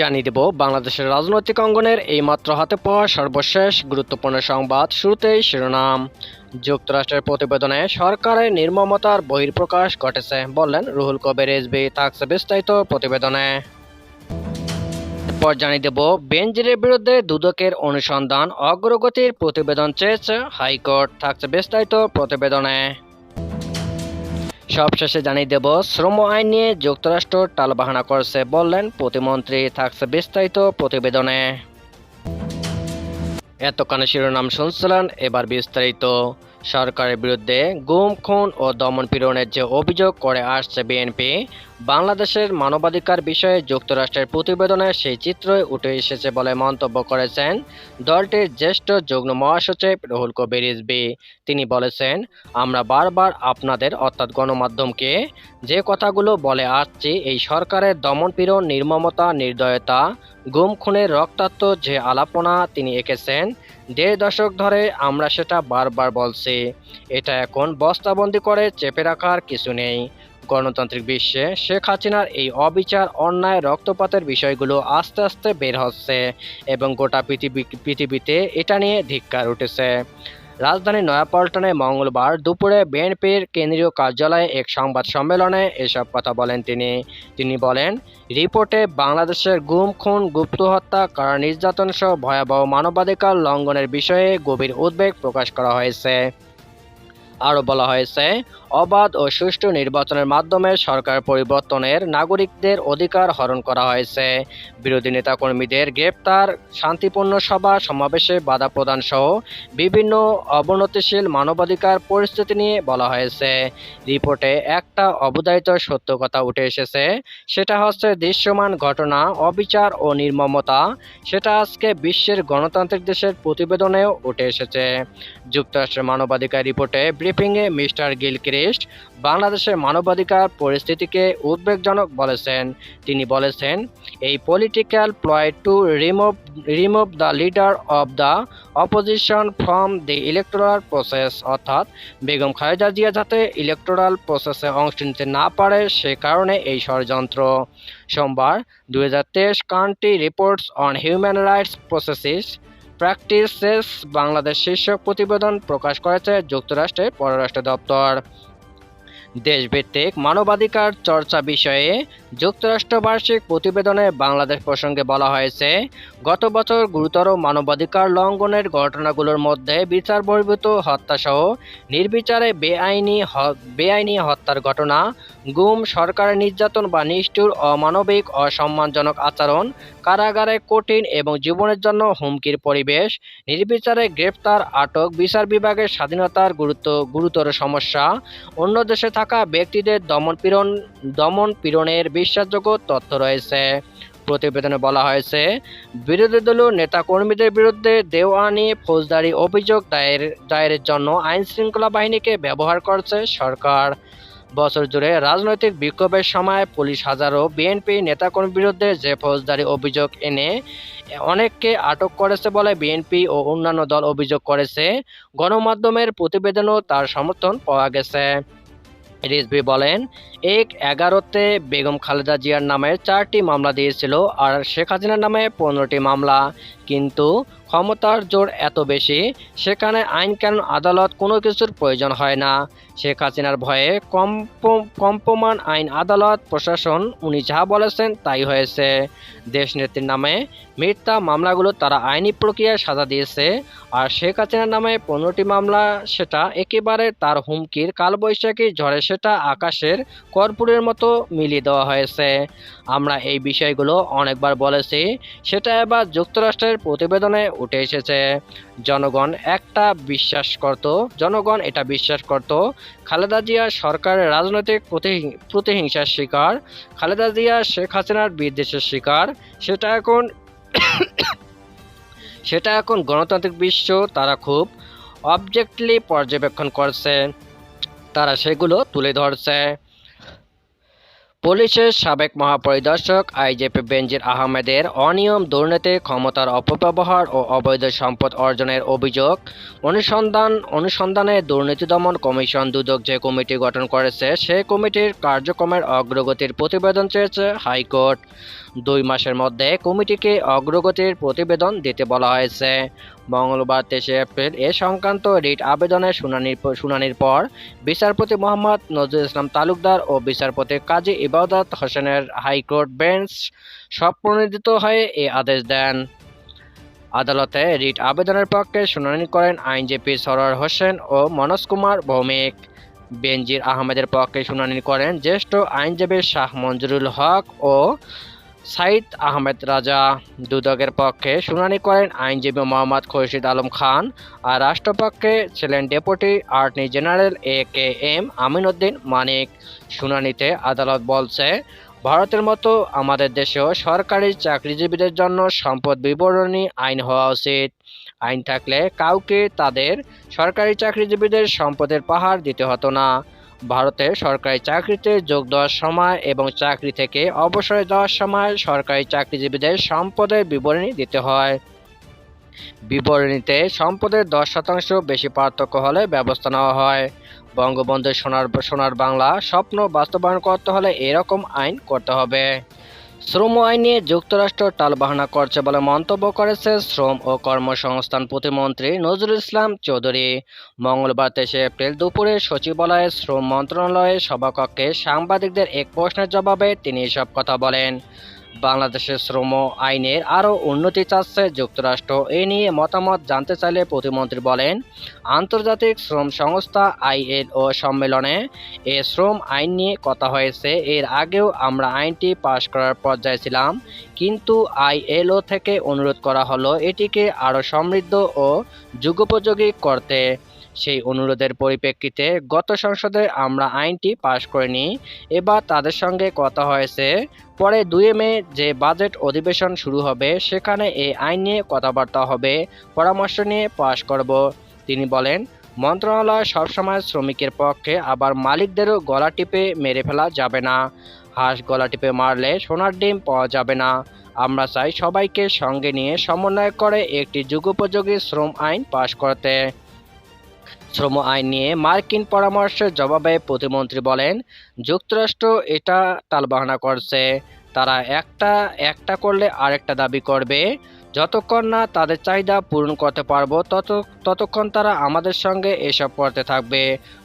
জানিয়ে দেব, বাংলাদেশের রাজনৈতিক অঙ্গনের এইমাত্র হাতে পাওয়া সর্বশেষ গুরুত্বপূর্ণ সংবাদ শুরুতেই শিরোনাম। যুক্তরাষ্ট্রের প্রতিবেদনে সরকারের নির্মমতার বহির্প্রকাশ ঘটেছে, বললেন রুহুল কবির রিজভী থাকছে বিস্তারিত প্রতিবেদনে। এরপর জানিয়ে দেব বেঞ্জিরের বিরুদ্ধে দুদকের অনুসন্ধান অগ্রগতির প্রতিবেদন চেয়েছে হাইকোর্ট, থাকছে বিস্তারিত প্রতিবেদনে। সবশেষে জানিয়ে দেব, শ্রম আইন নিয়ে যুক্তরাষ্ট্র টালবাহানা করছে বললেন প্রতিমন্ত্রী, থাকছে বিস্তারিত প্রতিবেদনে। এতক্ষণে শিরোনাম শুনছিলেন, এবার বিস্তারিত। সরকারের বিরুদ্ধে গুম, খুন ও দমন পীড়নের যে অভিযোগ করে আসছে বিএনপি, বাংলাদেশের মানবাধিকার বিষয়ে যুক্তরাষ্ট্রের প্রতিবেদনে সেই চিত্রই উঠে এসেছে বলে মন্তব্য করেছেন দলটির জ্যেষ্ঠ যুগ্ম মহাসচিব রুহুল কবির রিজভী। তিনি বলেছেন, আমরা বারবার আপনাদের, অর্থাৎ গণমাধ্যমকে, যে কথাগুলো বলে আসছি, এই সরকারের দমনপীড়ন, নির্মমতা, নির্দয়তা, গুম, খুনের রক্তাক্ত যে আলাপনা তিনি এঁকেছেন দেড় দশক ধরে আমরা সেটা বারবার বলছি, এটা এখন বস্তাবন্দি করে চেপে রাখার কিছু নেই। গণতান্ত্রিক বিশ্বে শেখ হাসিনার এই অবিচার, অন্যায়, রক্তপাতের বিষয়গুলো আস্তে আস্তে বের হচ্ছে এবং গোটা পৃথিবী, পৃথিবীতে এটা নিয়ে ধিক্কার উঠেছে। রাজধানীর নয়াপল্টনে মঙ্গলবার দুপুরে বিএনপির কেন্দ্রীয় কার্যালয়ে এক সংবাদ সম্মেলনে এসব কথা বলেন তিনি। তিনি বলেন, রিপোর্টে বাংলাদেশের গুম, খুন, গুপ্ত হত্যা, কারা নির্যাতন সহ ভয়াবহ মানবাধিকার লঙ্ঘনের বিষয়ে গভীর উদ্বেগ প্রকাশ করা হয়েছে। আরও বলা হয়েছে, অবাধ ও সুষ্ঠু নির্বাচনের মাধ্যমে সরকার পরিবর্তনের নাগরিকদের অধিকার হরণ করা হয়েছে। বিরোধী নেতাকর্মীদের গ্রেপ্তার, শান্তিপূর্ণ সভা, সমাবেশে বাধা প্রদান সহ বিভিন্ন অবনতিশীল মানবাধিকার পরিস্থিতি নিয়ে বলা হয়েছে। রিপোর্টে একটা অবধারিত সত্য কথা উঠে এসেছে, সেটা হচ্ছে দৃশ্যমান ঘটনা, অবিচার ও নির্মমতা, সেটা আজকে বিশ্বের গণতান্ত্রিক দেশের প্রতিবেদনেও উঠে এসেছে। যুক্তরাষ্ট্রের মানবাধিকার রিপোর্টে ব্রিফিংয়ে মিস্টার গিল ক্রিস্ট বাংলাদেশের মানবাধিকার পরিস্থিতিকে উদ্বেগজনক বলেছেন। তিনি বলেছেন, এই political ploy to remove remove the leader of the opposition from the electoral process অর্থাৎ বেগম খালেদা জিয়া যাতে ইলেকটোরাল প্রসেসে অংশ নিতে না পারে সে কারণে এই ষড়যন্ত্র। সোমবার দুই হাজার তেইশ country reports on human rights processes practices Bangladesh শীর্ষক প্রতিবেদন প্রকাশ করেছে যুক্তরাষ্ট্রের পররাষ্ট্র দপ্তর। দেশভিত্তিক মানবাধিকার চর্চা বিষয়ে যুক্তরাষ্ট্র বার্ষিক প্রতিবেদনে বাংলাদেশ প্রসঙ্গে বলা হয়েছে, গত বছর গুরুতর মানবাধিকার লঙ্ঘনের ঘটনাগুলোর মধ্যে বিচার বহির্ভূত হত্যাসহ নির্বিচারে বেআইনি বেআইনি হত্যার ঘটনা, গুম সরকারের নির্যাতন বা নিষ্ঠুর, অমানবিক, অসম্মানজনক আচরণ, কারাগারে কঠিন এবং জীবনের জন্য হুমকির পরিবেশ, নির্বিচারে গ্রেপ্তার, আটক, বিচার বিভাগের স্বাধীনতার গুরুত্ব, গুরুতর সমস্যা, অন্য দেশে থাকা ব্যক্তিদের দমনপীড়ন দমন পীড়নের বিশ্বাসযোগ্য তথ্য রয়েছে। প্রতিবেদনে বলা হয়েছে, বিরোধী দলীয় নেতাকর্মীদের বিরুদ্ধে দেওয়ানি ফৌজদারি অভিযোগ দায়ের, দায়েরের জন্য আইন শৃঙ্খলা বাহিনীকে ব্যবহার করছে সরকার। বছর জুড়ে রাজনৈতিক বিক্ষোভের সময় পুলিশ হাজারো বিএনপি নেতাকর্মীর বিরুদ্ধে যে ফৌজদারি অভিযোগ এনে অনেককে আটক করেছে বলে বিএনপি ও অন্যান্য দল অভিযোগ করেছে, গণমাধ্যমের প্রতিবেদনও তার সমর্থন পাওয়া গেছে। রিজভি বলেন, এক এগারোতে বেগম খালেদা জিয়ার নামে চারটি মামলা দিয়েছিল আর শেখ হাসিনার নামে পনেরোটি মামলা। কিন্তু ক্ষমতার জোর এত বেশি, সেখানে আইন কানুন আদালত কোনো কিছুর প্রয়োজন হয় না। শেখ হাসিনার ভয়ে কম্প, কম্পমান আইন আদালত, প্রশাসন, উনি যা বলেছেন তাই হয়েছে। দেশনেত্রীর নামে মিথ্যা মামলাগুলো তারা আইনি প্রক্রিয়ায় সাজা দিয়েছে, আর শেখ হাসিনার নামে পনেরোটি মামলা, সেটা একেবারে তার হুমকির কালবৈশাখী ঝড়ে, সেটা আকাশের কর্পূরের মতো মিলিয়ে দেওয়া হয়েছে। আমরা এই বিষয়গুলো অনেকবার বলেছি, সেটা এবার যুক্তরাষ্ট্রের প্রতিবেদনে উঠে এসেছে জনগণ। একটা বিশ্বাস করত, জনগণ এটা বিশ্বাস করত, খালেদা জিয়া সরকারের রাজনৈতিক প্রতি- প্রতিহিংসার শিকার, খালেদা জিয়া, শেখ হাসিনার বিদ্বেষের শিকার। সেটা এখন সেটা এখন গণতান্ত্রিক বিশ্ব, তারা খুব অবজেক্টলি পর্যবেক্ষণ করছে। তারা সেগুলো তুলে ধরছে। পুলিশের সাবেক মহাপরিদর্শক আইজেপি বেনজির আহমেদের অনিয়ম দুর্নীতি, ক্ষমতার অপব্যবহার ও অবৈধ সম্পদ অর্জনের অভিযোগ অনুসন্ধান অনুসন্ধানে দুর্নীতি দমন কমিশন দুদক যে কমিটি গঠন করেছে সেই কমিটির কার্যক্রমের অগ্রগতির প্রতিবেদন চেয়েছে হাইকোর্ট। দুই মাসের মধ্যে কমিটিকে অগ্রগতির প্রতিবেদন দিতে বলা হয়েছে। মঙ্গলবার তেইশে এপ্রিল এ সংক্রান্ত রিট আবেদনের শুনানির শুনানির পর বিচারপতি মোহাম্মদ নজরুল ইসলাম তালুকদার ও বিচারপতি কাজী ইবাদত, হোসেনের হাইকোর্ট বেঞ্চ স্বপ্রণোদিত হয়ে এই আদেশ দেন। আদালতে রিট আবেদনের পক্ষে শুনানি করেন আইনজীবী সরোয়ার হোসেন ও মনোজ কুমার ভৌমিক। বেনজির আহমেদের পক্ষে শুনানি করেন জ্যেষ্ঠ আইনজীবী শাহ মঞ্জুরুল হক ও সাইদ আহমেদ রাজা, দুদকের পক্ষে শুনানি করেন আইনজীবী মোহাম্মদ খোরশিদ আলম খান আর রাষ্ট্রপক্ষে ছিলেন deputy attorney general A K M Aminuddin Manik. শুনানিতে আদালত বলছে, ভারতের মতো আমাদের দেশেও সরকারি চাকরিজীবীদের জন্য সম্পদ বিবরণী আইন হওয়া উচিত। আইন থাকলে কাউকে তাদের সরকারি চাকরিজীবীদের সম্পদের পাহাড় দিতে হতো না। ভারতে সরকারি চাকরিতে যোগ দেওয়ার সময় এবং চাকরি থেকে অবসর দেওয়ার সময় সরকারি চাকরিজীবীদের সম্পদের বিবরণী দিতে হয়। বিবরণীতে সম্পদের দশ শতাংশ বেশি পার্থক্য হলে ব্যবস্থা নেওয়া হয়। বঙ্গবন্ধু সোনার সোনার বাংলা স্বপ্ন বাস্তবায়ন করতে হলে এরকম আইন করতে হবে। শ্রম আইনে যুক্তরাষ্ট্র টালবাহানা করছে বলে মন্তব্য করেছে শ্রম ও কর্মসংস্থান প্রতিমন্ত্রী নজরুল ইসলাম চৌধুরী। মঙ্গলবার তেইশে এপ্রিল দুপুরে সচিবালয়ে শ্রম মন্ত্রণালয়ের সভাকক্ষে সাংবাদিকদের এক প্রশ্নের জবাবে তিনি এসব কথা বলেন। বাংলাদেশের শ্রম আইনের আরও উন্নতি চাচ্ছে যুক্তরাষ্ট্র। এ নিয়ে মতামত জানতে চাইলে প্রতিমন্ত্রী বলেন, আন্তর্জাতিক শ্রম সংস্থা আইএলও সম্মেলনে এ শ্রম আইন নিয়ে কথা হয়েছে। এর আগেও আমরা আইনটি পাশ করার পর্যায়ে ছিলাম, কিন্তু আইএলও থেকে অনুরোধ করা হলো এটিকে আরও সমৃদ্ধ ও যুগোপযোগী করতে। সেই অনুরোধের পরিপ্রেক্ষিতে গত সংসদে আমরা আইনটি পাশ করিনি। এবার তাদের সঙ্গে কথা হয়েছে। পরে দুই মে যে বাজেট অধিবেশন শুরু হবে, সেখানে এই আইন নিয়ে কথাবার্তা হবে। পরামর্শ নিয়ে পাশ করব। তিনি বলেন, মন্ত্রণালয় সবসময় শ্রমিকের পক্ষে, আবার মালিকদেরও গলা টিপে মেরে ফেলা যাবে না। হাঁস গলা টিপে মারলে সোনার ডিম পাওয়া যাবে না। আমরা চাই সবাইকে সঙ্গে নিয়ে সমন্বয় করে একটি যুগোপযোগী শ্রম আইন পাশ করতে। শ্রম আইন নিয়ে মার্কিন পরামর্শের জবাবে প্রতিমন্ত্রী বলেন, যুক্তরাষ্ট্র এটা তালবাহানা করছে। তারা একটা একটা করলে আরেকটা দাবি করবে। যতক্ষণ না তাদের চাহিদা পূরণ করতে পারব, তত, ততক্ষণ তারা আমাদের সঙ্গে এসব করতে থাকবে।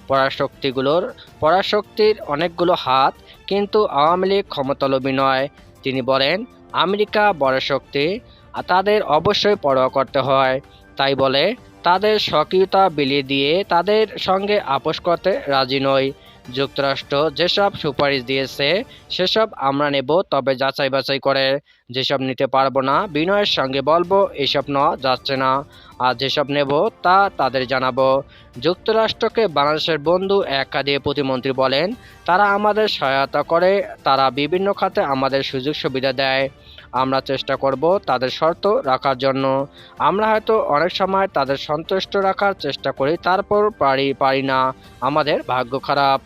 পরাশক্তিগুলোর, পরাশক্তির অনেকগুলো হাত কিন্তু আওয়ামী লীগ ক্ষমতালোভী নয়। তিনি বলেন, আমেরিকা বড় শক্তি তাদের অবশ্যই পরোয়া করতে হয়। তাই বলে তাদের সক্রিয়তা বিলিয়ে দিয়ে তাদের সঙ্গে আপোষ করতে রাজি নয় যুক্তরাষ্ট্র যেসব সুপারিশ দিয়েছে, সেসব আমরা নেব, তবে যাচাই বাছাই করে। যেসব নিতে পারব না, বিনয়ের সঙ্গে বলব, এসব নেওয়া যাচ্ছে না। আর যেসব নেব, তা তাদের জানাব। যুক্তরাষ্ট্রকে বাংলাদেশের বন্ধু একা দিয়ে প্রতিমন্ত্রী বলেন, তারা আমাদের সহায়তা করে, তারা বিভিন্ন খাতে আমাদের সুযোগ সুবিধা দেয়। আমরা চেষ্টা করব তাদের শর্ত রাখার জন্য। আমরা হয়তো অনেক সময় তাদের সন্তুষ্ট রাখার চেষ্টা করি, তারপর পারি পারি না। আমাদের ভাগ্য খারাপ।